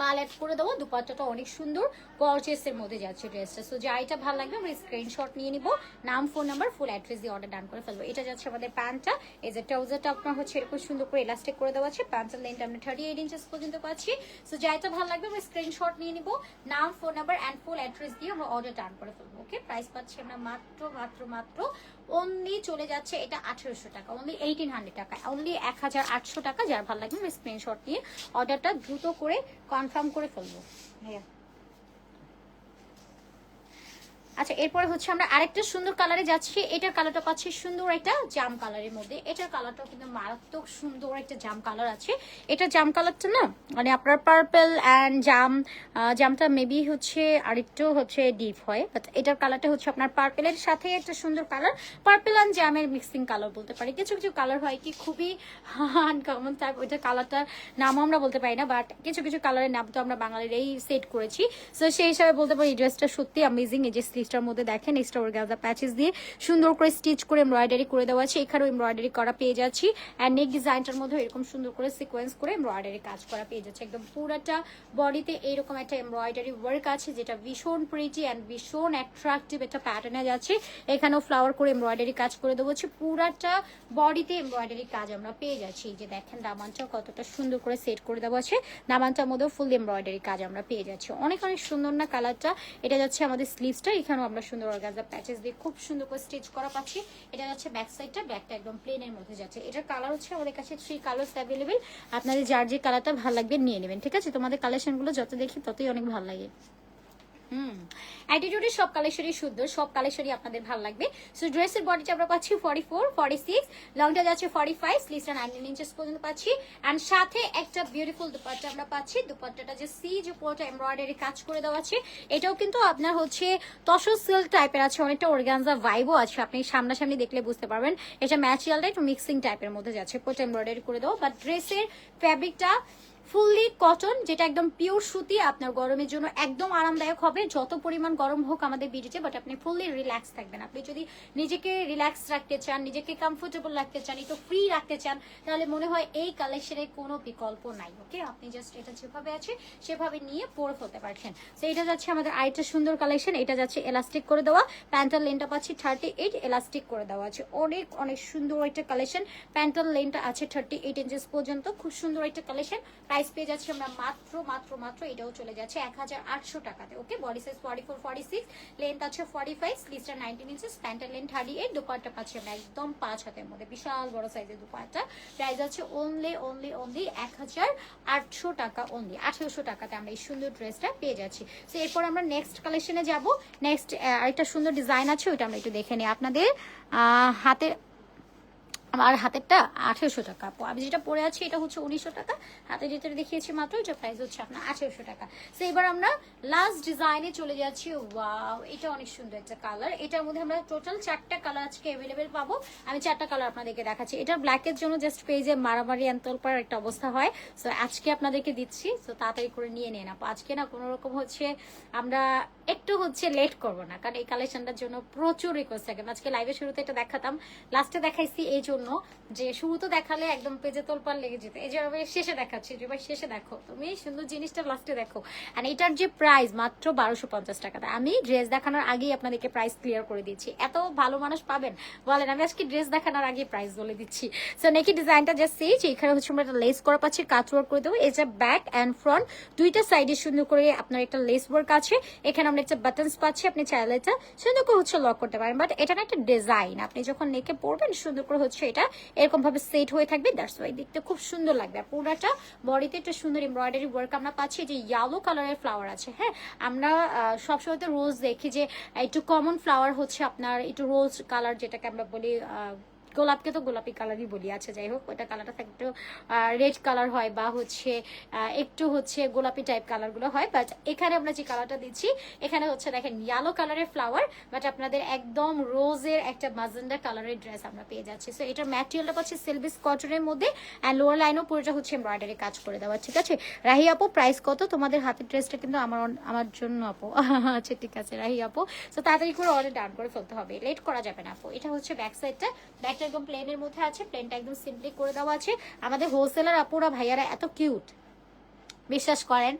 পাল অ্যাড করে দেবো, দুপাট্টাটা অনেক সুন্দর গর্জিয়াসের মধ্যে যাচ্ছে ড্রেসটা। সো যা এটা ভালো লাগবে, আমরা স্ক্রিনশট নিয়ে নিব। নাম ফোন নাম্বার ফুল অ্যাড্রেস দিয়ে অর্ডার ডান করে ফেলব। এটা যাচ্ছে আমাদের প্যান্টটা। এই যে ট্রাউজারটা আপনার হচ্ছে এরকম সুন্দর করে ইলাস্টিক করে দেওয়া আছে। প্যান্টের লেন্থ আমরা থার্টি এইট ইঞ্চেস পর্যন্ত পাচ্ছি। সো যা এটা ভালো লাগবে, আমরা স্ক্রিনশট নিয়ে নিব। নাম phone number and full address দিয়ে আমরা অর্ডার ডান করে ফেলব। ওকে প্রাইস পাচ্ছি আমরা মাত্র মাত্র মাত্র অনলি চলে যাচ্ছে এটা আঠেরোশো টাকা অনলি এইটিন হান্ড্রেড টাকা অনলি এক হাজার আটশো টাকা, যার ভালো লাগবে স্ক্রিনশট নিয়ে অর্ডারটা দ্রুত করে কনফার্ম করে ফেলব। ভাইয়া আচ্ছা এরপরে হচ্ছে আমরা আরেকটা সুন্দর কালারে যাচ্ছি। এটার কালারটা পাচ্ছি সুন্দর একটা জাম কালারের মধ্যে। এটার কালারটাও কিন্তু মারাত্মক সুন্দর একটা জাম কালার আছে। এটা জাম কালারটা না মানে আপনার পার্পল অ্যান্ড জাম জামটা মেবি হচ্ছে আরেকটু হচ্ছে ডিপ হয়। বাট এটার কালারটা হচ্ছে আপনার পার্পেলের সাথে একটা সুন্দর কালার। পার্পেল অ্যান্ড জামের মিক্সিং কালার বলতে পারি। কিছু কিছু কালার হয় কি খুবই আনকমন টাইপ ওইটা কালারটার নামও আমরা বলতে পারি না বাট কিছু কিছু কালারের নাম তো আমরা বাঙালিরাই সেট করেছি। সো সেই হিসাবে বলতে পারি, এই ড্রেসটা সত্যি অ্যামেজিং এই যে স্লিভসটার মধ্যে দেখেন এক্সট্রা ওরগাজা প্যাচেস দিয়ে সুন্দর করে স্টিচ করে এমব্রয়ডারি করে দেওয়া আছে। এখানেও এমব্রয়ডারি করা পেয়ে যাচ্ছি। অ্যান্ড নেক ডিজাইনটার মধ্যে এরকম সুন্দর করে সিকোয়েন্স করে এমব্রয়ডারি কাজ করা পেয়ে যাচ্ছে। একদম পুরাটা বডিতে এইরকম একটা এমব্রয়ডারি ওয়ার্ক আছে, যেটা ভীষণ প্রিটি অ্যান্ড ভীষণ অ্যাট্রাকটিভ একটা প্যাটার্নে যাচ্ছে। এখানেও ফ্লাওয়ার করে এমব্রয়ডারি কাজ করে দেবো হচ্ছে। পুরাটা বডিতে এমব্রয়ডারি কাজ আমরা পেয়ে যাচ্ছি। এই যে দেখেন দামানটা কতটা সুন্দর করে সেট করে দেওয়া আছে। দামানটার মধ্যেও ফুল এমব্রয়ডারি কাজ আমরা পেয়ে যাচ্ছি। অনেক অনেক সুন্দর না কালারটা এটা যাচ্ছে আমাদের স্লিভসটা এখানেও আমরা সুন্দর অর্গানজা প্যাচেস দিয়ে খুব সুন্দর করে স্টিচ করা পাচ্ছি। এটা যাচ্ছে ব্যাক সাইডটা ব্যাকটা একদম প্লেনের মধ্যে যাচ্ছে। এটার কালার হচ্ছে আমাদের কাছে থ্রি কালার্স অ্যাভেলেবেল আপনাদের যার যে কালারটা ভালো লাগবে নিয়ে নেবেন, ঠিক আছে? তোমাদের কালেকশনগুলো যত দেখি ততই অনেক ভালো লাগে। হুম। অ্যাটিটিউডের সব কালেকশনই সুন্দর, সব কালেকশনই আপনাদের ভালো লাগবে। সো ড্রেসের বডিটা আমরা পাচ্ছি ফর্টি ফোর ফর্টি সিক্স লংটা যাচ্ছে ফর্টি ফাইভ স্লিভসটা নাইনটিন ইঞ্চেস পর্যন্ত পাচ্ছি। অ্যান্ড সাথে একটা বিউটিফুল দুপাট্টা আমরা পাচ্ছি। দুপাট্টাটা যে সি যে পুরোটা এমব্রয়ডারি কাজ করে দেওয়া আছে, এটাও কিন্তু আপনার হচ্ছে তসর সিল্ক টাইপের আছে। অনেকটা অর্গানজা ভাইবও আছে। আপনি সামনাসামনি দেখলে বুঝতে পারবেন। এটা ম্যাচিয়ালটা একটু মিক্সিং টাইপের মধ্যে যাচ্ছে। পুরোটা এমব্রয়ডারি করে দেবো বাট ড্রেসের ফ্যাব্রিকটা ফুললি কটন, যেটা একদম পিওর সুতি, আপনার গরমের জন্য একদম আরামদায়ক হবে। যত পরিমাণ গরম হোক আমাদের বিডিতে বাট আপনি ফুললি রিল্যাক্স থাকবেন। আপনি যদি নিজেকে রিল্যাক্স রাখতে চান, নিজেকে কমফোর্টেবল রাখতে চান, একটু ফ্রি রাখতে চান, তাহলে মনে হয় এই কালেকশনের কোনো বিকল্প নাই ওকে আপনি জাস্ট এটা যেভাবে আছে, সেভাবে নিয়ে পরে ফেলতে পারছেন। তো এটা যাচ্ছে আমাদের আরেকটা সুন্দর কালেকশন এটা যাচ্ছে এলাস্টিক করে দেওয়া। প্যান্টাল লেনটা পাচ্ছি থার্টি এইট এলাস্টিক করে দেওয়া আছে। অনেক অনেক সুন্দর একটা কালেকশন প্যান্টাল লেনটা আছে থার্টি এইট ইঞ্চেস পর্যন্ত। খুব সুন্দর একটা কালেকশন প্রাইস পেয়ে যাচ্ছি আমরা মাত্র মাত্র মাত্র এটাও চলে যাচ্ছে এক হাজার আটশো টাকাতে। Okay body size forty four forty six length আছে ফর্টি ফাইভ স্লিভসটা নাইনটিন ইঞ্চেস প্যান্টার লেন্থ থার্টি এইট দুপাট্টা পাচ্ছি আমরা একদম পাঁচ হাতের মধ্যে। বিশাল বড় সাইজের দুপাট্টা। প্রাইস আছে অনলি অনলি অনলি এক হাজার আটশো টাকা অনলি আঠেরোশো টাকাতে আমরা এই সুন্দর ড্রেসটা পেয়ে যাচ্ছি। তো এরপর আমরা নেক্সট কালেকশনে যাব। নেক্সট আরেকটা সুন্দর ডিজাইন আছে, ওইটা আমরা একটু দেখে নিই। আপনাদের হাতে আমার হাতেরটা আঠেরোশো টাকা আমি যেটা পরে আছি, এটা হচ্ছে উনিশশো টাকা। হাতে যেটা দেখিয়েছি মাত্র, এটা প্রাইস হচ্ছে আপনার আঠেরোশো টাকা। তো এবার আমরা লাস্ট ডিজাইনে চলে যাচ্ছি। ওয়াও এটা অনেক সুন্দর একটা কালার এটার মধ্যে আমরা টোটাল চারটা কালার আজকে অ্যাভেলেবেল পাবো। আমি চারটা কালার আপনাদেরকে দেখাচ্ছি। এটা ব্ল্যাকের জন্য জাস্ট পেজে মারামারি অন্তলপার একটা অবস্থা হয়। সো আজকে আপনাদেরকে দিচ্ছি। তো তাড়াতাড়ি করে নিয়ে নেন, আপু। আজকে না কোনো রকম হচ্ছে আমরা একটু হচ্ছে লেট করব না, কারণ এই কালেকশনটার জন্য প্রচুর রিকোয়েস্ট থাকে। আজকে লাইভের শুরুতে এটা দেখাতাম লাস্টে দেখাইছি এই জন্য যে শুরু তো দেখালে একদম পেজে তোলপার লেগে যেত। এই যে শেষে দেখাচ্ছি, যে ভাই শেষে দেখো, তুমি সুন্দর জিনিসটা লাস্টে দেখো। আর এটার যে প্রাইস মাত্র বারোশো পঞ্চাশ টাকা। আমি ড্রেস দেখানোর আগেই আপনাদেরকে প্রাইস ক্লিয়ার করে দিচ্ছি এত ভালো মানুষ পাবেন? বলেন, আমি আজকে ড্রেস দেখানোর আগে প্রাইস বলে দিচ্ছি। সো নেকি ডিজাইনটা জাস্ট সেজ এখানে হচ্ছে আমরা একটা লেস করা পাচ্ছি কাজ ওয়ার্ক করে দেবো। এটা ব্যাক অ্যান্ড ফ্রন্ট দুইটা সাইডে সুন্দর করে আপনার একটা লেস ওয়ার্ক আছে। এখানে আমরা একটা বাটনস পাচ্ছি, আপনি চাইলে এটা সুন্দর করে হচ্ছে লক করতে পারেন। বাট এটা না একটা ডিজাইন আপনি যখন নেকে পরবেন, সুন্দর করে হচ্ছে এটা এরকম ভাবে সেট হয়ে থাকবে দ্যাটস ওয়াই দেখতে খুব সুন্দর লাগবে। পুরোটা বডিতে একটা সুন্দর এমব্রয়ডারি ওয়ার্ক আমরা পাচ্ছি যে ইয়েলো কালারের ফ্লাওয়ার আছে হ্যাঁ? আমরা সবসময় তো রোজ দেখি যে, একটু কমন ফ্লাওয়ার হচ্ছে আপনার, একটু রোজ কালার যেটাকে আমরা বলি গোলাপকে তো গোলাপি কালারই বলি। আচ্ছা যাই হোক ওটা কালারটা একটু রেড কালার হয় বা হচ্ছে একটু হচ্ছে গোলাপি টাইপ কালারগুলো হয় বাট এখানে আমরা যে কালারটা দিচ্ছি, এখানে হচ্ছে দেখেন ইয়েলো কালারের ফ্লাওয়ার বাট আপনাদের একদম রোজের একটা মাজেন্ডা কালারের ড্রেস আমরা পেয়ে যাচ্ছি। সো এটার ম্যাটেরিয়ালটা পাচ্ছি সিলভিস কটনের মধ্যে অ্যান্ড লোয়ার লাইনও পুরোটা হচ্ছে এমব্রয়ডারি কাজ করে দেওয়া, ঠিক আছে? রাহি আপু প্রাইস কত? তোমাদের হাতের ড্রেসটা কিন্তু আমার আমার জন্য আপু। আচ্ছা ঠিক আছে, রাহি আপু। সো তাড়াতাড়ি করে অর্ডার ডাউন করে ফেলতে হবে। লেট করা যাবে না আপু। এটা হচ্ছে ব্যাক সাইডটা ব্যাকটা একদম প্লেনের মধ্যে আছে প্লেনটা একদম সিম্পলি করে দেওয়া আছে। আমাদের হোলসেলার আপুরা, ভাইয়ারা এত কিউট বিশ্বাস করেন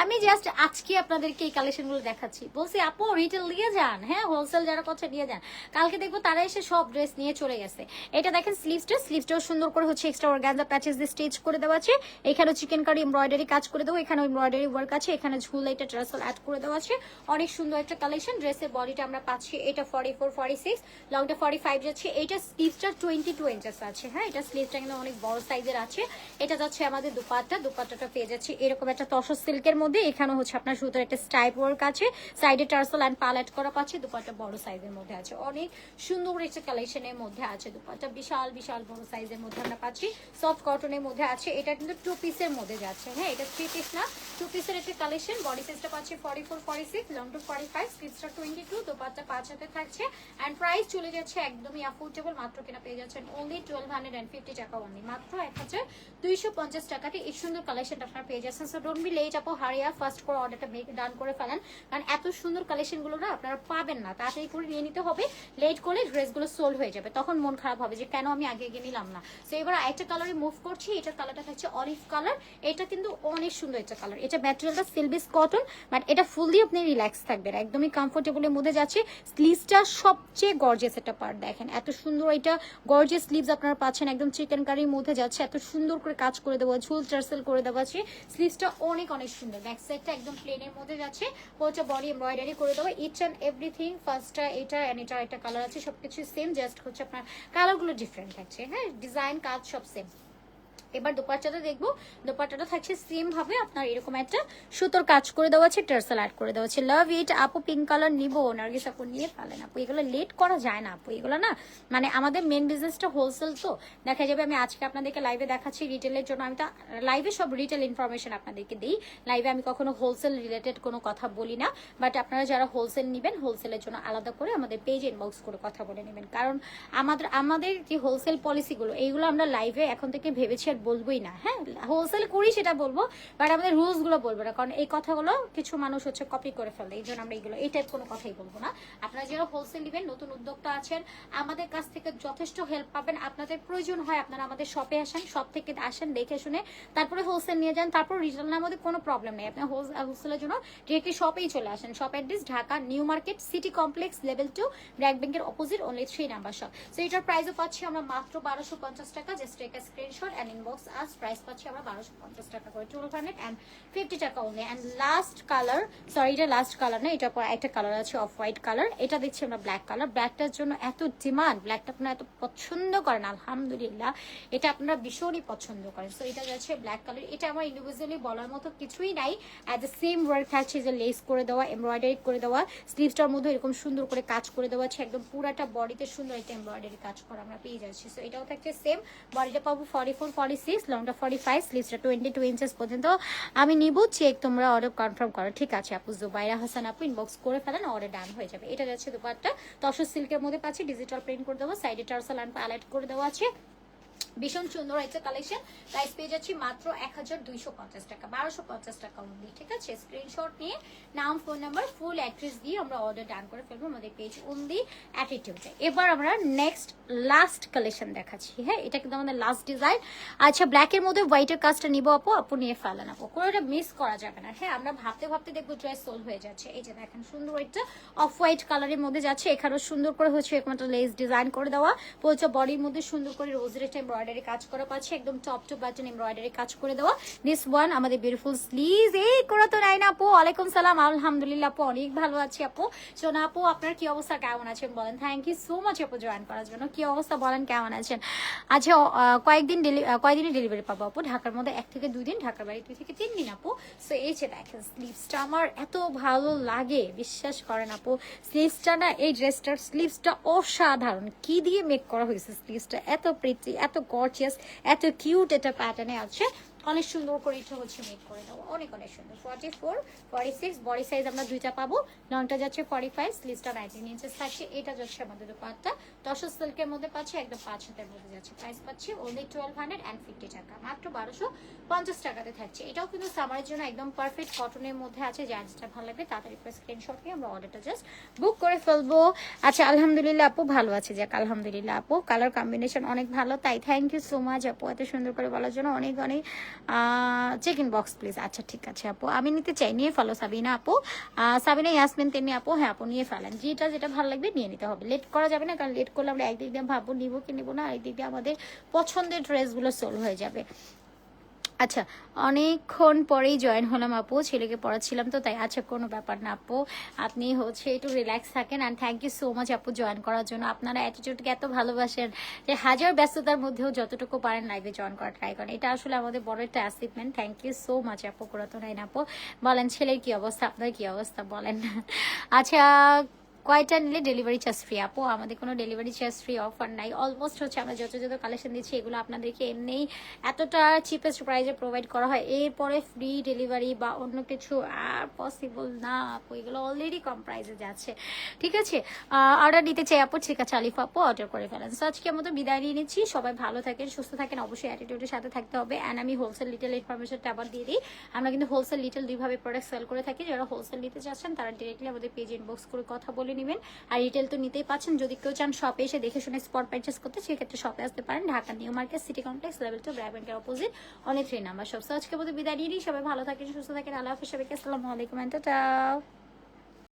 আমি জাস্ট আজকে আপনাদেরকে এই কালেকশনগুলো দেখাচ্ছি। বলছি, আপু রিটেল নিয়ে যান। হ্যাঁ হোলসেল যারা করছে, নিয়ে যান। কালকে দেখব তারা এসে সব ড্রেস নিয়ে চলে গেছে। এটা দেখেন স্লিভসটা স্লিভসটাও সুন্দর করে হচ্ছে এক্সট্রা অর্গানজা প্যাচেস দিয়ে স্টিচ করে দেওয়া আছে। এখানে চিকেন কারি এমব্রয়ডারি কাজ করে দেবো। এখানে এমব্রয়ডারি ওয়ার্ক আছে। এখানে ঝুল এটা ট্রাসল অ্যাড করে দেওয়া আছে। অনেক সুন্দর একটা কালেকশন ড্রেসের বডিটা আমরা পাচ্ছি, এটা ফর্টি ফোর ফর্টি সিক্স লংটা ফর্টি ফাইভ যাচ্ছে। এটা স্লিভসটা টোয়েন্টি টু ইঞ্চেস আছে। হ্যাঁ এটা স্লিভসটা কিন্তু অনেক বড় সাইজের আছে। এটা যাচ্ছে আমাদের দুপাট্টা। দুপাট্টাটা পেয়ে যাচ্ছে। এরকম একটা তসর সিল্কের মধ্যে এখানে হচ্ছে আপনার সুতোর একটা স্টাইপ ওয়ার্ক আছে, সাইডে টার্সেল অ্যান্ড পালেট করা পাচ্ছে দুপাট্টা বড় সাইজের মধ্যে আছে। অনেক সুন্দর একটা কালেকশনের মধ্যে আছে দুপাট্টা বিশাল বিশাল বড় সাইজের মধ্যে আমরা পাচ্ছি। সফট কটনের মধ্যে আছে, এটা কিন্তু টু পিসের মধ্যে যাচ্ছে। হ্যাঁ এটা থ্রি পিস না টু পিসের একটা কালেকশন বডি সাইজটা পাচ্ছি forty four forty six long to forty five স্লিভসটা twenty two dupatta পাঁচ হাতে থাকছে। অ্যান্ড প্রাইস চলে যাচ্ছে একদমই অ্যাফোর্ডেবল মাত্র কিনা পেয়ে যাচ্ছেন only twelve hundred and fifty টাকা অনলি মাত্র এক হাজার দুইশো পঞ্চাশ টাকাতে। এই সুন্দর কালেকশনটা আপনারা পেয়ে যাচ্ছেন। সো ডোন্ট বি লেট আপু হারিয়া ফার্স্ট করে অর্ডারটা মেক ডান করে ফেলেন। কারণ এত সুন্দর কালেকশনগুলো না আপনারা পাবেন না। তাড়াতাড়ি করে নিয়ে নিতে হবে। লেট করলে ড্রেসগুলো সোল্ড হয়ে যাবে। তখন মন খারাপ হবে যে কেন আমি আগে গিয়ে নিলাম না। সো এবার একটা কালারে মুভ করছি। এটার কালারটা থাকছে অলিভ কালার এটা কিন্তু অনেক সুন্দর একটা কালার এটা ম্যাটেরিয়ালটা সিলবিস কটন বাট এটা ফুললি আপনি রিল্যাক্স থাকবেন। একদমই কমফোর্টেবলের মধ্যে যাচ্ছে। স্লিভসটা সবচেয়ে গর্জিয়াস একটা পার্ট দেখেন। এত সুন্দর এটা গর্জিয়াস স্লিভস আপনারা পাচ্ছেন। একদম চিকেন কারির মধ্যে যাচ্ছে। এত সুন্দর করে কাজ করে দেওয়া ঝুল টার্সেল করে দেওয়া আছে। স্লিভসটা অনেক অনেক সুন্দর। ব্যাক সাইডটা একদম প্লেনের মধ্যে যাচ্ছে। হচ্ছে বডি এমব্রয়ডারি করে দেবো। ইচ অ্যান্ড এভরিথিং ফার্স্টটা এটা অ্যান্ড এটা, একটা কালার আছে, সবকিছু সেম জাস্ট হচ্ছে আপনার কালারগুলো ডিফারেন্ট থাকছে হ্যাঁ ডিজাইন কাজ সব সেম এবার দোপাট্টাটা দেখব। দোপাট্টাটা থাকছে সেম ভাবে, আপনার এরকম একটা সুতোর কাজ করে দেওয়া আছে টার্সেল অ্যাড করে দেওয়া আছে। লাভ ইট আপু পিঙ্ক কালার নিবো, নার্গিস আপু নিয়ে ফেলেন আপু। এগুলো লেট করা যায় না আপু, এগুলো না মানে আমাদের মেন বিজনেসটা হোলসেল তো। দেখা যাবে আমি আজকে আপনাদেরকে লাইভে দেখাচ্ছি রিটেলের জন্য। আমি তো লাইভে সব রিটেল ইনফরমেশন আপনাদেরকে দিই। লাইভে আমি কখনো হোলসেল রিলেটেড কোনো কথা বলি না। বাট আপনারা যারা হোলসেল নেবেন হোলসেলের জন্য আলাদা করে আমাদের পেজ ইনবক্স করে কথা বলে নেবেন। কারণ আমাদের আমাদের যে হোলসেল পলিসিগুলো এইগুলো আমরা লাইভে এখন থেকে ভেবেছি আর বলবোই না। হ্যাঁ হোলসেল করি সেটা বলব বাট আমাদের রুলসগুলো বলব না, কারণ এই কথাগুলো কিছু মানুষ হচ্ছে কপি করে ফেলে এই জন্য আমরা এইগুলো এই টাইপ কোনো কথাই বলব না। আপনারা যারা হোলসেল নেবেন, নতুন উদ্যোক্তা আছেন, আমাদের কাছ থেকে যথেষ্ট হেল্প পাবেন, আপনাদের প্রয়োজন হয় আপনারা আমাদের শপে আসেন শপ থেকে আসেন, দেখে শুনে, তারপরে হোলসেল নিয়ে যান, তারপর রিটেল নেওয়ার মধ্যে কোনো প্রবলেম নেই। আপনি হোলসেলের জন্য ডিরেক্টলি শপেই চলে আসেন shop address Dhaka new market city complex level two BRAC ব্যাংকের opposite only three number shop so এটার প্রাইসও পাচ্ছি আমরা মাত্র বারোশো পঞ্চাশ টাকা just take screenshot and inbox us price পাচ্ছি আমরা বারোশো পঞ্চাশ টাকা করে টুয়েলভ হান্ড্রেড অ্যান্ড ফিফটি টাকা only and last colour sorry এটা লাস্ট কালার না, এটা একটা কালার আছে অফ হোয়াইট কালার এটা দেখছি আমরা ব্ল্যাক কালার ব্ল্যাকটার জন্য এত ডিমান্ড ব্ল্যাকটা আপনারা এত পছন্দ করেন, আলহামদুলিল্লাহ। এটা আপনারা ভীষণই পছন্দ করেন। সো এটা যাচ্ছে ব্ল্যাক কালার এটা আমার ইন্ডিভিজুয়ালি বলার মতো কিছুই নাই। অ্যাট দ্য সেম ওয়ার্ক থাকছে যে লেস করে দেওয়া এমব্রয়ডারি করে দেওয়া স্লিভসটার মধ্যে এরকম সুন্দর করে কাজ করে দেওয়া আছে, একদম পুরাটা বডিতে সুন্দর একটা এমব্রয়ডারি কাজ করা আমরা পেয়ে যাচ্ছি। সো এটাও থাকছে সেম বডিটা পাবো ফর্টি ফোর ফর্টি সিক্স লংটা ফর্টি ফাইভ স্লিভসটা টোয়েন্টি টু ইঞ্চেস পর্যন্ত। আমি নিব চেক তোমরা অর্ডার কনফার্ম করো। ঠিক আছে আপু, জুবাইরা হাসান আপু ইনবক্স করে ফেলেন অর্ডার ডান হয়ে যাবে। এটা যাচ্ছে দুপারটা তসর সিল্কের মধ্যে পাচ্ছি ডিজিটাল প্রিন্ট করে দেবো সাইডে টার্সাল অ্যান্ড প্যালেট করে দেওয়া আছে। ভীষণ সুন্দর একটা কালেকশন প্রাইস পেয়ে যাচ্ছি মাত্র এক হাজার দুইশো পঞ্চাশ টাকা, বারোশো পঞ্চাশ টাকা অনলি ঠিক আছে? স্ক্রিনশট নিয়ে নাম ফোন নাম্বার ফুল অ্যাড্রেস দিয়ে আমরা অর্ডার ডান করে ফেলব আমাদের পেজ অনলি অ্যাটিটিউডে এবার আমরা নেক্সট লাস্ট কালেকশন দেখাচ্ছি হ্যাঁ? এটা কিন্তু আমাদের লাস্ট ডিজাইন আচ্ছা ব্ল্যাকের মধ্যে হোয়াইটের কাজটা নিবো আপু আপু নিয়ে ফেলেন আপু কোনোটা মিস করা যাবে না হ্যাঁ? আমরা ভাবতে ভাবতে দেখব ড্রেস সোল হয়ে যাচ্ছে। এই যে দেখেন, সুন্দর একটা অফ হোয়াইট কালারের মধ্যে যাচ্ছে। এখানেও সুন্দর করে হচ্ছে এরকম একটা লেস ডিজাইন করে দেওয়া। বলছে বডির মধ্যে সুন্দর করে রোজের একটা এমব্রয়ডারি কাজ করা পাচ্ছি। একদম টপ টু বাটন এমব্রয়ডারি কাজ করে দেওয়া। দিস ওয়ান আমাদের বিউটিফুল স্লিজ এই করে তো নাই না আপু, ওয়ালাইকুম সালাম। আলহামদুলিল্লাহ আপু, অনেক ভালো আছি আপু। সোনা আপু, আপনার কি অবস্থা? কেমন আছেন বলেন? থ্যাংক ইউ সো মাচ আপু জয়েন করার জন্য। কি অবস্থা বলেন? কেমন আছেন? আচ্ছা কয়েকদিন কয়দিনের ডেলিভারি পাবো আপু? ঢাকার মধ্যে এক থেকে দুই দিন, ঢাকার বাড়ি দুই থেকে তিন দিন আপু। সো এই যে দেখেন স্লিভসটা আমার এত ভালো লাগে। বিশ্বাস করেন আপু স্লিভসটা না, এই ড্রেসটার স্লিভসটা অসাধারণ। কি দিয়ে মেক করা হয়েছে স্লিভসটা এত প্রীতি এত গর্জিয়াস এত কিউট এটা প্যাটার্নে আছে অনেক সুন্দর করে এটা হচ্ছে মেক করে দেবো অনেক অনেক সুন্দর। Forty four forty six body size আমরা দুইটা পাবো। লংটা যাচ্ছে ফর্টি ফাইভ স্লিভসটা নাইনটিন ইঞ্চেস থাকছে। এটা যাচ্ছে আমাদের দোপাট্টা। দশ সিল্কের মধ্যে পাচ্ছি, একদম পাঁচ হাতের মধ্যে যাচ্ছে। প্রাইস পাচ্ছি only twelve hundred and fifty টাকা। মাত্র বারোশো পঞ্চাশ টাকাতে থাকছে। এটাও কিন্তু সামারের জন্য একদম পারফেক্ট কটনের মধ্যে আছে। যার যেটা ভালো লাগবে, তাড়াতাড়ি করে স্ক্রিনশট নিয়ে আমরা অর্ডারটা জাস্ট বুক করে ফেলব। আচ্ছা আলহামদুলিল্লাহ আপু ভালো আছে, যাক, আলহামদুলিল্লাহ আপু। কালার কম্বিনেশন অনেক ভালো, তাই থ্যাংক ইউ সো মাচ আপু। এত সুন্দর করে বলার জন্য অনেক অনেক চেক ইন বক্স প্লিজ আচ্ছা ঠিক আছে আপু। আমি নিতে চাই। নিয়ে ফেলো সাবিনা আপু। সাবিনা, ইয়াসমিন তেমনি আপু। হ্যাঁ আপু, নিয়ে ফেলেন। যেটা যেটা ভালো লাগবে নিয়ে নিতে হবে। লেট করা যাবে না, কারণ লেট করলে আমরা একদিক দিয়ে ভাববো, নিবো কি নিবো না একদিক দিয়ে আমাদের পছন্দের ড্রেসগুলো সোল হয়ে যাবে। আচ্ছা অনেকক্ষণ পরেই জয়েন হলাম আপু, ছেলেকে পড়াচ্ছিলাম তো, তাই আচ্ছা কোনো ব্যাপার না আপু। আপনি হচ্ছে একটু রিল্যাক্স থাকেন and thank you so much আপু জয়েন করার জন্য। আপনারা অ্যাটিটিউডকে এত ভালোবাসেন যে হাজার ব্যস্ততার মধ্যেও যতটুকু পারেন লাইভে জয়েন করা ট্রাই করেন। এটা আসলে আমাদের বড় একটা achievement thank you so much আপু, পুরাতন আপু। বলেন, ছেলের কি অবস্থা? আপনার কি অবস্থা? বলেন। আচ্ছা কয়টা নিলে ডেলিভারি চার্জ ফ্রি আপু, আমাদের কোনো ডেলিভারি চার্জ ফ্রি অফার নাই। অলমোস্ট হচ্ছে আমরা যত যত কালেকশন দিচ্ছি, এগুলো আপনাদেরকে এমনিই এতটা চিপেস্ট প্রাইসে প্রোভাইড করা হয়। এরপরে ফ্রি ডেলিভারি বা অন্য কিছু আর পসিবল না, আপু, এগুলো অলরেডি কম প্রাইসে যাচ্ছে। ঠিক আছে? অর্ডার দিতে চাই আপু, ঠিক আছে, আলিফ আপু অর্ডার করে ফেলেন। সো আজকে মতো বিদায় নিয়ে নিচ্ছি। সবাই ভালো থাকেন, সুস্থ থাকেন। অবশ্যই অ্যাটিটিউডের সাথে থাকতে হবে। অ্যান্ড আমি হোলসেল লিটেল ইনফরমেশনটা আবার দিয়ে দিই। আমরা কিন্তু হোলসেল লিটেল দুইভাবে প্রোডাক্ট সেল করে থাকি। যারা হোলসেল নিতে চাচ্ছেন, তারা ডিরেক্টলি আমাদের পেজ ইনবক্স করে কথা বলে নেবেন। আর রিটেল তো নিতেই পাচ্ছেন। যদি কেউ চান শপে এসে দেখে শুনে স্পট পারচেস করতে, সেক্ষেত্রে শপে আসতে পারেন। Dhaka new market city complex level two BRAC ব্যাংকের অপোজিট অনেক থ্রি নাম্বার সব আজকে মতো বিদায় নিয়ে। সবাই ভালো থাকেন, সুস্থ থাকেন। আল্লাহ হাফিজ সবাইকে। আসসালামু আলাইকুম